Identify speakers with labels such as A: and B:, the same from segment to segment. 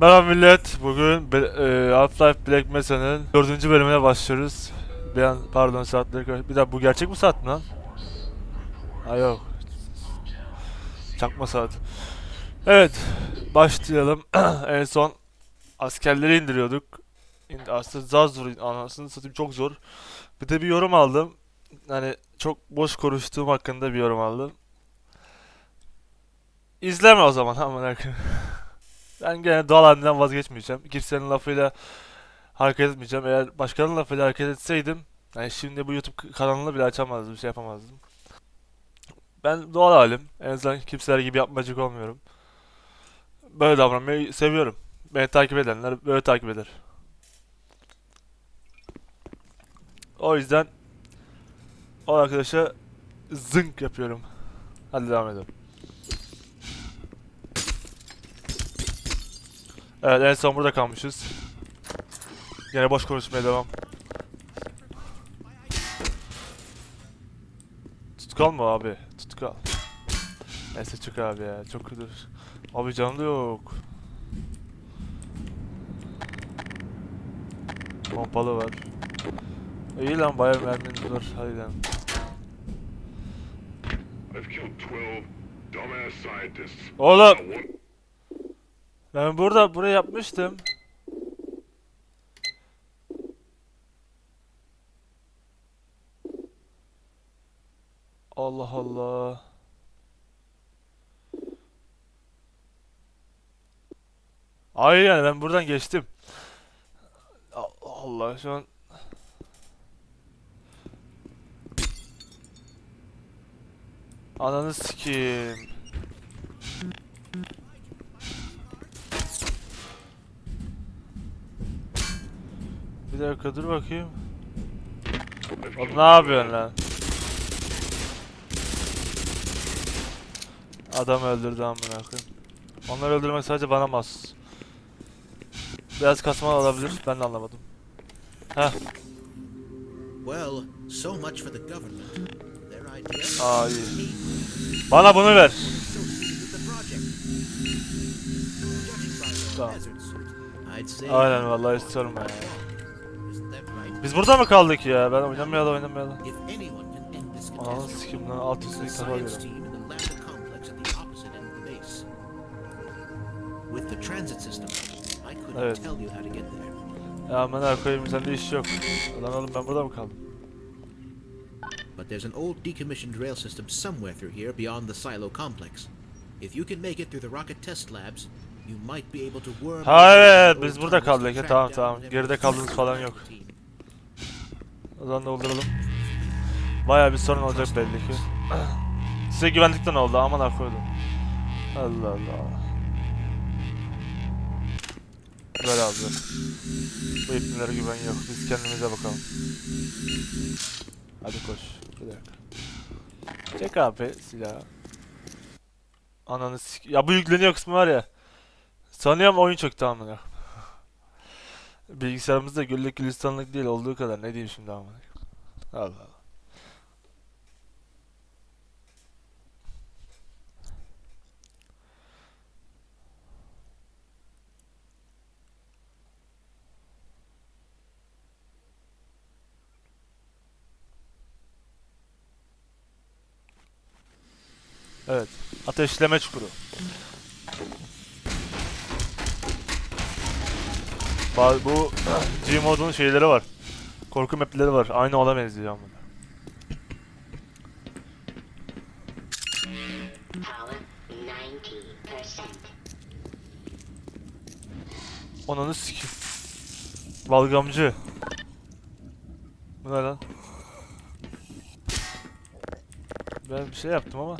A: Merhaba millet. Bugün e, Half-Life Black Mesa'nın 4. bölümüne başlıyoruz. Bir an pardon saatleri Bir dakika bu gerçek mi saat mi lan? Ha yok. Çakma saat. Evet. Başlayalım. en son askerleri indiriyorduk. İndi, aslında zar zor. Anasını satayım çok zor. Bir de bir yorum aldım. Hani çok boş konuştuğum hakkında bir yorum aldım. İzleme o zaman amına koyayım. Ben gene doğal halimden vazgeçmeyeceğim. Kimsenin lafıyla hareket etmeyeceğim. Eğer başkanın lafıyla hareket etseydim, yani şimdi bu YouTube kanalını bile açamazdım, bir şey yapamazdım. Ben doğal halim. En azından kimseler gibi yapmacık olmuyorum. Böyle davranmayı seviyorum. Beni takip edenler böyle takip eder. O yüzden o arkadaşa zınk yapıyorum. Hadi devam edelim. Evet en son burada kalmışız. Yine boş konuşmaya devam. Tutkal mı abi? Tutkal. Neyse çık abi ya çok kötü. Abi canlı yok. Pompalı var. İyi lan bayağı mermimiz var. Hadi lan.
B: I've killed 12 dumbass scientists.
A: Oğlum ben burada buraya yapmıştım. Allah Allah. Hayır yani ben buradan geçtim. Allah Allah şu an Ananı sikeyim. Bir dakika dur bakayım. Oğlum ne yapıyorsun lan? Adam öldürdü amına koyayım. Onları öldürmek sadece bana mas. Biraz kasma olabilir. Ben de anlamadım. Heh.
C: Well, so much for the government. Their idea
A: Aa iyi. Bana bunu ver. Tamam. Aynen vallahi hiç sorma ya. Biz burada mı kaldık ya? Ben
C: end this
A: Ananı sikim lan alt üstüne ilk defa görüyorum. Evet. Ya amına koyayım sende iş yok. Lan oğlum ben burada mı kaldım?
C: But there's an old decommissioned rail system somewhere through here beyond the silo complex. If you can make it through the rocket test labs, you might be able to worm.
A: Ha, evet, biz burada kaldık. Ya,
C: track
A: tamam, tamam. Geride
C: fuck
A: falan yok. O zaman dolduralım. Baya bir sorun olacak belli ki. Size güvenlikten oldu aman koydum. Allah Allah. Ver abi. Bu ipnelere güven yok. Biz kendimize bakalım. Hadi koş. Bir dakika. Çek abi silahı. Ananı sik... Ya bu yükleniyor kısmı var ya. Sanıyorum oyun çöktü amına. Bilgisayarımızda güllük gülistanlık değil olduğu kadar. Ne diyeyim şimdi amına. Allah Allah. Evet. Ateşleme çukuru. Ba- Bu Gmod'un şeyleri var. Korku mapleri var. Aynı ona benziyor ama.
D: Power 90%.
A: Ananı sikim. Balgamcı. Bu ne lan? Ben bir şey yaptım ama.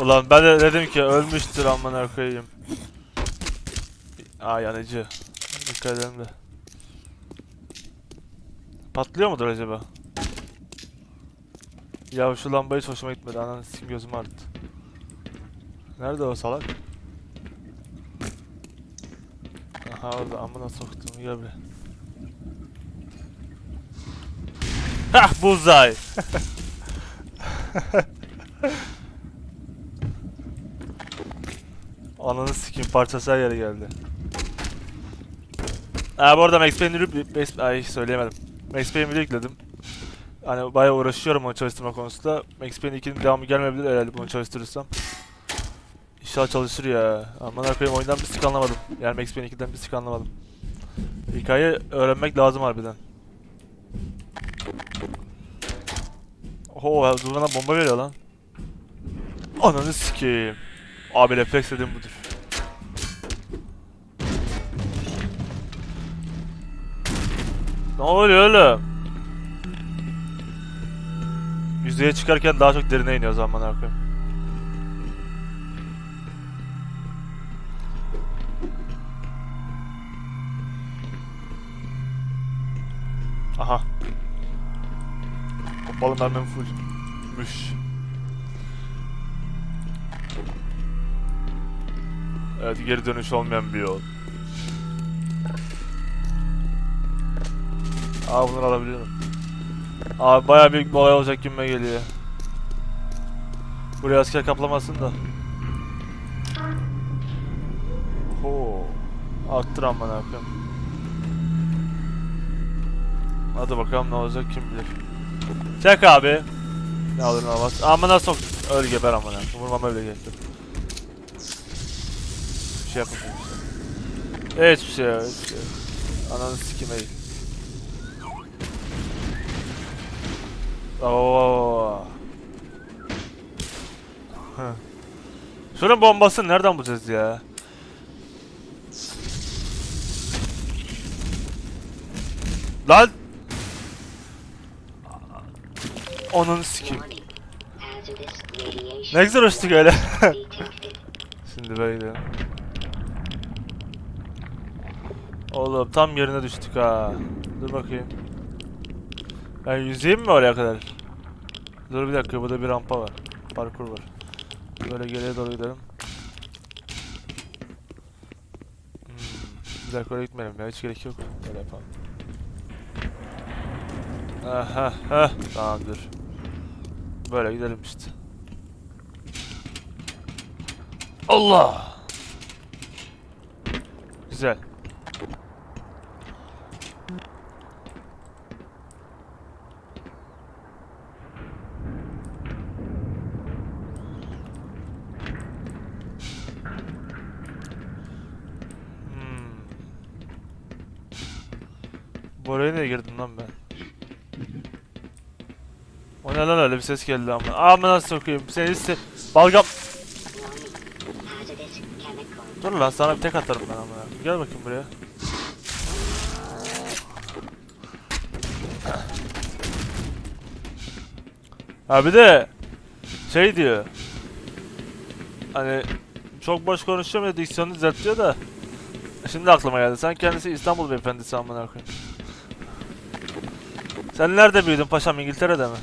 A: Ulan ben de dedim ki ölmüştür amına koyayım. Aa yanıcı. Dikkat edelim de. Patlıyor mudur acaba? Ya şu lamba hiç hoşuma gitmedi. Ananı sikim gözüm arttı. Nerede o salak? Aha orada amına soktum gel buraya. Hah bullseye. Ananı sikeyim parçası her yere geldi. Ha bu arada Max Payne'i Max- ay söyleyemedim. Max Payne'i yükledim. Hani bayağı uğraşıyorum onu çalıştırma konusunda. Max Payne 2'nin devamı gelmeyebilir herhalde bunu çalıştırırsam. İnşallah çalışır ya. Aman koyayım oyundan bir sik anlamadım. Yani Max Payne 2'den bir sik anlamadım. Hikaye öğrenmek lazım harbiden. Oho dur bana bomba veriyor lan. Ananı sikeyim. Abi refleks dediğim budur. Ne oluyor oğlum? Yüzeye çıkarken daha çok derine iniyor zaman koyayım. Aha. Kapalı mermim full. Müş. Evet geri dönüş olmayan bir yol. Aa bunları alabiliyorum. Abi bayağı büyük bir olay olacak gibime geliyor. Buraya asker kaplamasın da. Ho. Arttır aman akım. Hadi bakalım ne olacak kim bilir. Çek abi. Ne olur ne olmaz. Amına sok. Öl geber amına. Vurmama bile gerek yok. Bir şey yapmayayım. Evet şey yok. Hiçbir şey yok. Ananı sikim ey. Oo. Şunun bombasını nereden bulacağız ya? Lan! Onun
D: radiation.
A: Ne güzel uçtuk öyle. Şimdi böyle. Oğlum tam yerine düştük ha. Dur bakayım. Ben yüzeyim mi oraya kadar? Dur bir dakika burada bir rampa var. Parkur var. Böyle geriye doğru gidelim. Hmm, bir dakika oraya gitmeyelim ya hiç gerek yok. Böyle yapalım. Aha, ha, tamam dur. Böyle gidelim işte. Allah! Güzel. Hmm. Buraya niye girdim lan ben? O ne lan öyle bir ses geldi ama. Amına sokayım. Seni iste... Balgam... Dur lan sana bir tek atarım ben ama. Gel bakayım buraya. Ha bir de şey diyor. Hani çok boş konuşuyorum ya diksiyonu düzeltiyor da. Şimdi aklıma geldi. Sen kendisi İstanbul beyefendisi amına koyayım. Sen nerede büyüdün paşam İngiltere'de mi?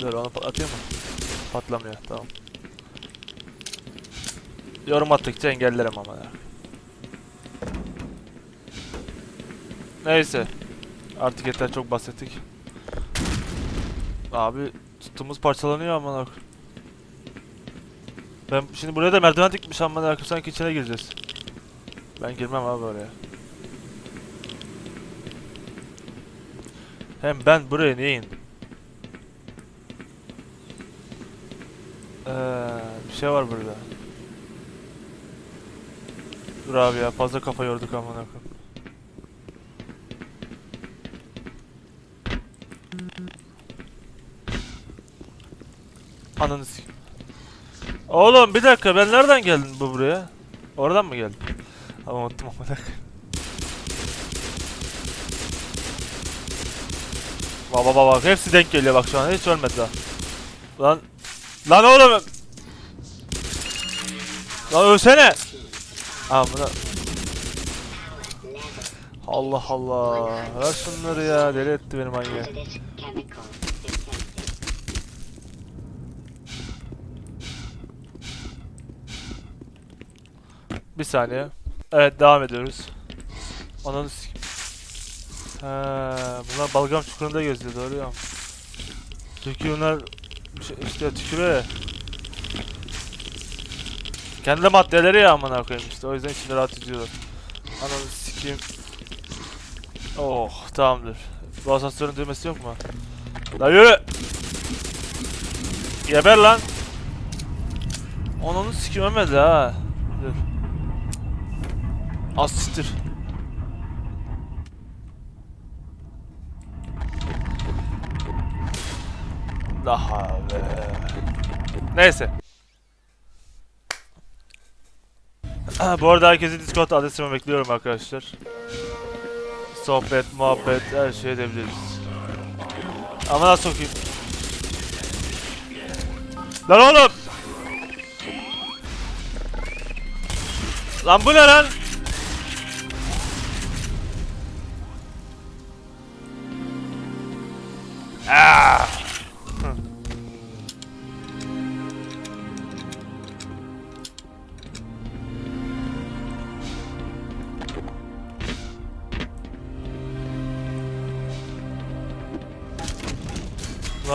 A: Dur onu atayım mı? Patlamıyor tamam. Yorum attıkça engellerim ama ya. Neyse. Artık yeter çok bahsettik. Abi tuttuğumuz parçalanıyor aman ak. Ben şimdi buraya da merdiven dikmiş aman ak sanki içine gireceğiz. Ben girmem abi oraya. Hem ben buraya niye indim? Ee, bir şey var burada. Dur abi ya fazla kafa yorduk amına koyayım. Ananı. Oğlum bir dakika ben nereden geldim bu buraya? Oradan mı geldim? Ama unuttum amına koyayım. Baba baba bak hepsi denk geliyor bak şu an hiç ölmedi daha. Lan lan oğlum. Lan ölsene. Amına
D: Level.
A: Allah Allah. Ver şunları ya. Deli etti beni manyak.
D: Hazardous chemical. Detected.
A: Bir saniye. Evet devam ediyoruz. Ananı Bunlar balgam çukurunda geziyor doğru ya. Çünkü bunlar şey- işte tükürüyor ya. Kendi maddeleri ya amına koyayım işte o yüzden içinde rahat ediyorlar. Ananı sikeyim. Oh tamamdır. Bu asansörün düğmesi yok mu? La yürü. Geber lan. Ananı sikeyim ölmedi ha. Dur. Az siktir. Daha be. Neyse. Bu arada herkesi Discord adresime bekliyorum arkadaşlar. Sohbet, muhabbet, her şey edebiliriz. Ama nasıl sokayım? Lan oğlum! Lan bu ne lan?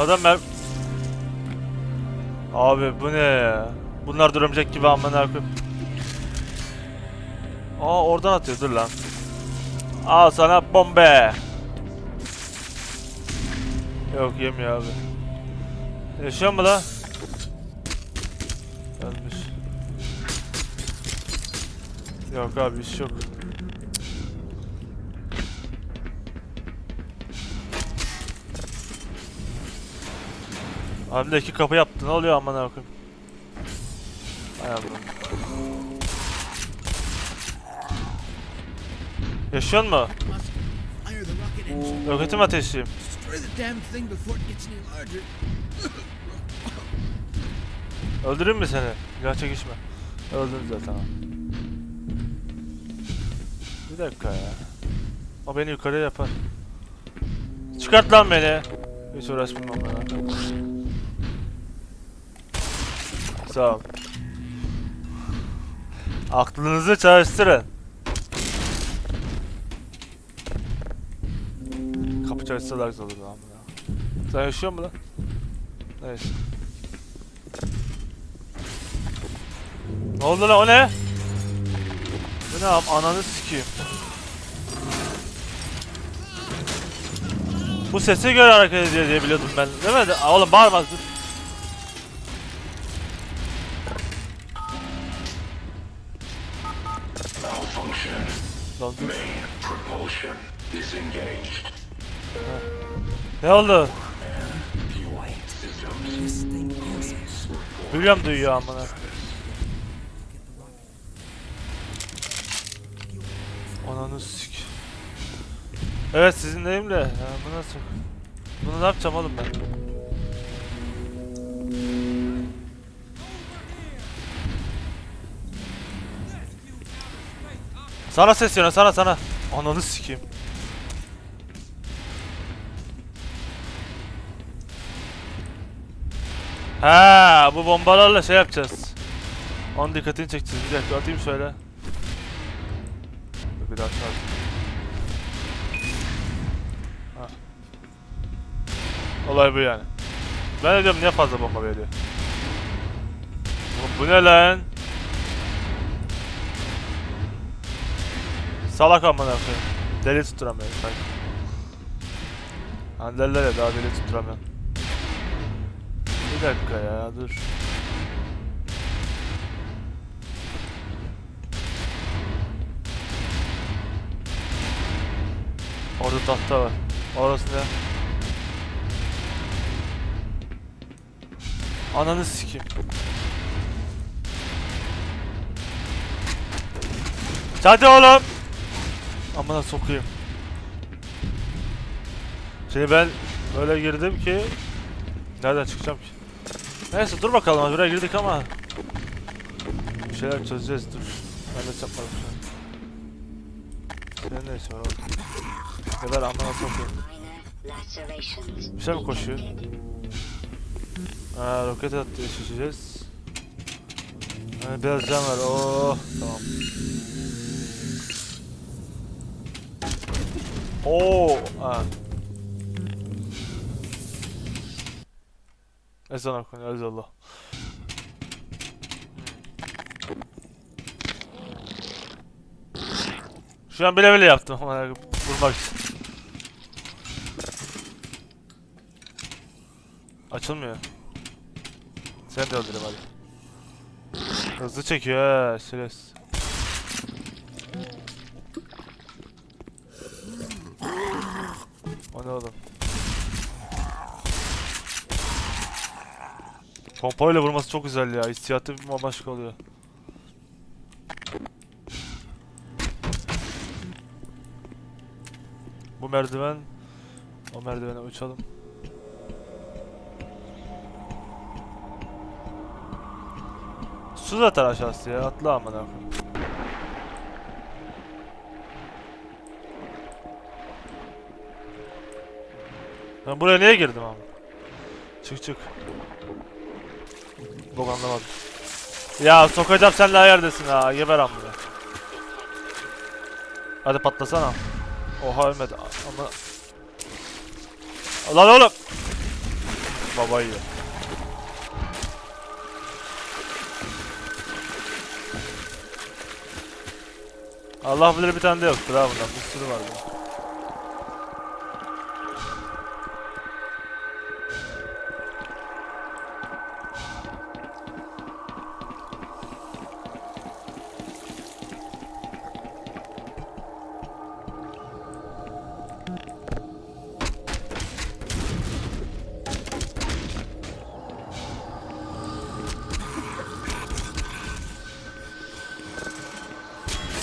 A: Adam ben... Abi bu ne? Bunlar da gibi amına koyayım. Aa oradan atıyor dur lan. Al sana bombe. Yok yemiyor abi. Yaşıyor mu lan? Ölmüş. Yok abi iş yok. Abi de iki kapı yaptı. Ne oluyor aman koyayım? Hay Allah. Yaşıyor mu? Roketim ateşliyim. Öldüreyim mi seni? Ya çekişme. Öldün zaten. Bir dakika ya. O beni yukarıya yapar. Çıkart lan beni. Hiç uğraşmam ben. Sağ ol. Aklınızı çalıştırın. Kapı çalışsa daha güzel olur lan. Sen yaşıyor mu lan? Neyse. Ne oldu lan o ne? Bu ne am ananı sikeyim. Bu sese göre hareket ediyor diye biliyordum ben. Değil mi? Oğlum bağırma
B: Propulsion disengaged.
A: Ne oldu? Biliyorum duyuyor amına. Ananı sik. Evet sizinleyim de. Bu nasıl? Bunu ne yapacağım oğlum ben? Sana sesleniyor sana sana. Ananı sikeyim. Ha, bu bombalarla şey yapacağız. Onun dikkatini çekeceğiz. Bir dakika atayım şöyle. Bir daha çarp. Olay bu yani. Ben de diyorum niye fazla bomba veriyor. Oğlum bu ne lan? Salak amına koyayım. Deli tutturamıyorum sanki. Hani derler ya daha deli tutturamıyorum. Bir dakika ya dur. Orada tahta var. Orası ne? Ananı sikeyim. Hadi oğlum. Amına sokayım. Şimdi ben böyle girdim ki nereden çıkacağım ki? Neyse dur bakalım buraya girdik ama bir şeyler çözeceğiz dur. Ben de yapmadım şu an. Senin ne işin var oğlum? Kadar amına sokayım. Bir şey mi koşuyor? Ha roket attı şişeceğiz. Ha, biraz can var. Oh tamam. Oo. Ha. Ezan okun. Ezallah. Hmm. Şu an bile bile yaptım. Vurmak için. Açılmıyor. Sen de öldürüm hadi. Hızlı çekiyor ha. Süresi. Pompayla vurması çok güzel ya. Hissiyatı bir bambaşka oluyor. Bu merdiven o merdivene uçalım. Su zaten aşağısı ya. Atla amına koyayım. Ben buraya niye girdim abi? Çık çık. Bok anlamadım. Ya sokacağım sen de yerdesin ha. Geber amına. Hadi patlasana. Oha ölmedi. Ama... Lan oğlum. Baba yiyor. Allah bilir bir tane de yoktur ha bundan. Bir sürü var bu.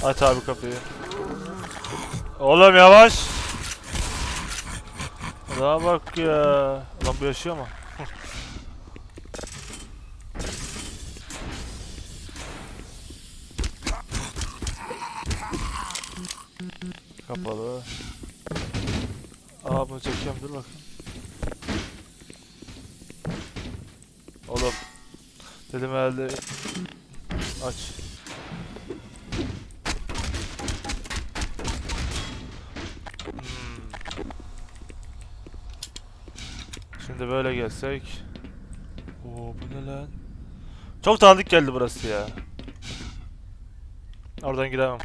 A: Aç abi kapıyı. Oğlum yavaş. Daha bak ya. Lan bu yaşıyor mu? Kapalı. Aa bunu çekiyorum dur bakayım. Oğlum. Dedim herhalde. Aç. Hmm. Şimdi böyle gelsek. Oo bu ne lan? Çok tanıdık geldi burası ya. Oradan giremem.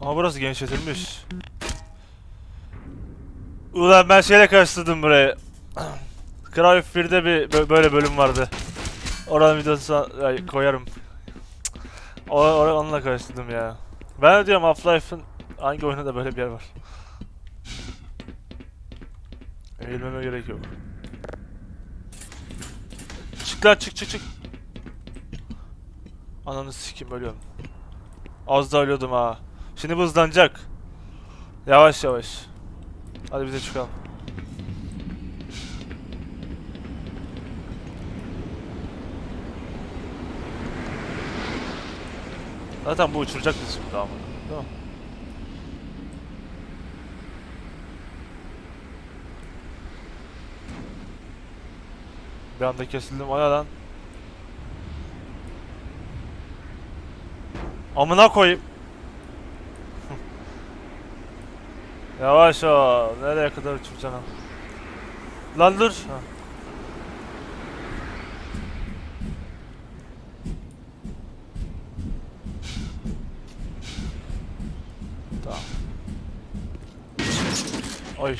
A: Ama burası genişletilmiş. Ulan ben şeyle karıştırdım burayı. Cry 1'de bir bö- böyle bölüm vardı. Oranın videosu ay, koyarım. O, or onunla karıştırdım ya. Ben diyorum Half-Life'ın hangi oyunda da böyle bir yer var. Eğilmeme gerek yok. Çık lan çık çık çık. Ananı sikim ölüyorum. Az da ölüyordum ha. Şimdi hızlanacak. Yavaş yavaş. Hadi bize çıkalım. Zaten bu uçuracak bizi şimdi ama. Mi? Bir anda kesildim aya lan. Amına koyayım. Yavaş ol. Nereye kadar uçuracaksın? Lan dur. Ha. Tamam. Oy.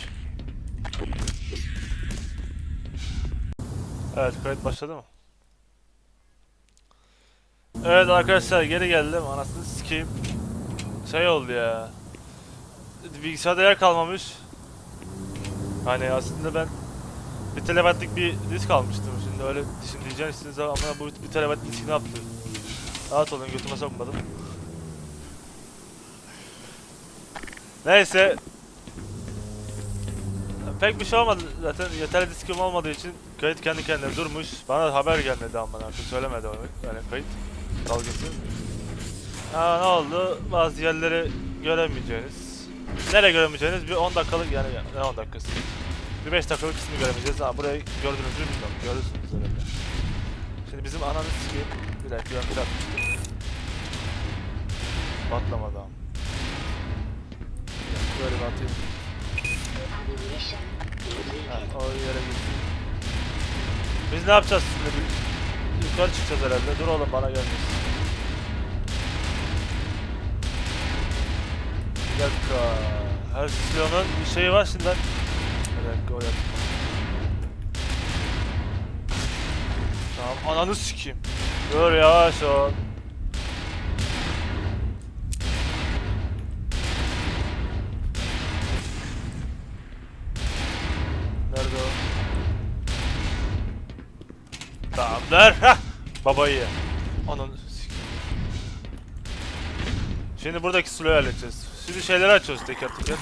A: Evet kayıt başladı mı? Evet arkadaşlar geri geldim anasını sikeyim. Şey oldu ya. Bilgisayarda yer kalmamış. Hani aslında ben bir terabaytlık bir disk almıştım. Şimdi öyle şimdi diyeceksiniz ama bu bir terabayt diski ne yaptı? Rahat olun götüme sokmadım. Neyse. Pek bir şey olmadı zaten yeterli diskim olmadığı için kayıt kendi kendine durmuş. Bana haber gelmedi ama artık söylemedi yani kayıt dalgası. Ha ne oldu? Bazı yerleri göremeyeceğiniz. Nereye göremeyeceğiniz? Bir 10 dakikalık yani ne 10 dakikası. Bir 5 dakikalık kısmını göremeyeceğiz. Ha burayı gördünüz mü bilmiyorum. Görürsünüz herhalde. Şimdi bizim ananı sikeyim. Bir dakika ben bir atmıştım. Patlamadı ama. Dakika, Böyle bir atayım. Ha, o yere gitsin. Biz ne yapacağız şimdi? Yukarı çıkacağız herhalde. Dur oğlum bana gelmesin. Bir dakika. Her silahın bir şeyi var şimdi. ben- Bir dakika o yapayım. Tamam ananı sikeyim. Dur yavaş ol. Tamamdır. Hah! Babayı. Ananı. Şimdi buradaki siloyu halledeceğiz. Şimdi şeyleri açıyoruz teker teker.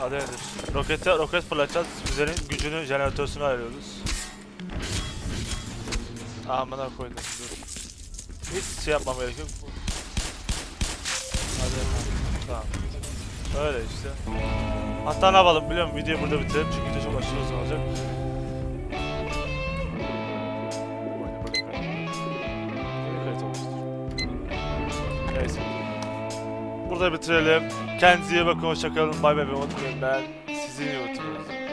A: Hadi nedir? Rokete, roket fırlatacağız. Füzenin gücünü, jeneratörsünü ayırıyoruz. Amına koydum dur. Hiç şey yapmam gerekiyor. Hadi. Tamam. Öyle işte. Hatta ne yapalım biliyor musun? Videoyu burada bitirelim çünkü video çok aşırı uzun olacak. Burada bitirelim. Kendinize iyi bakın. Hoşçakalın. Bay bay. Unutmayın ben sizi iyi.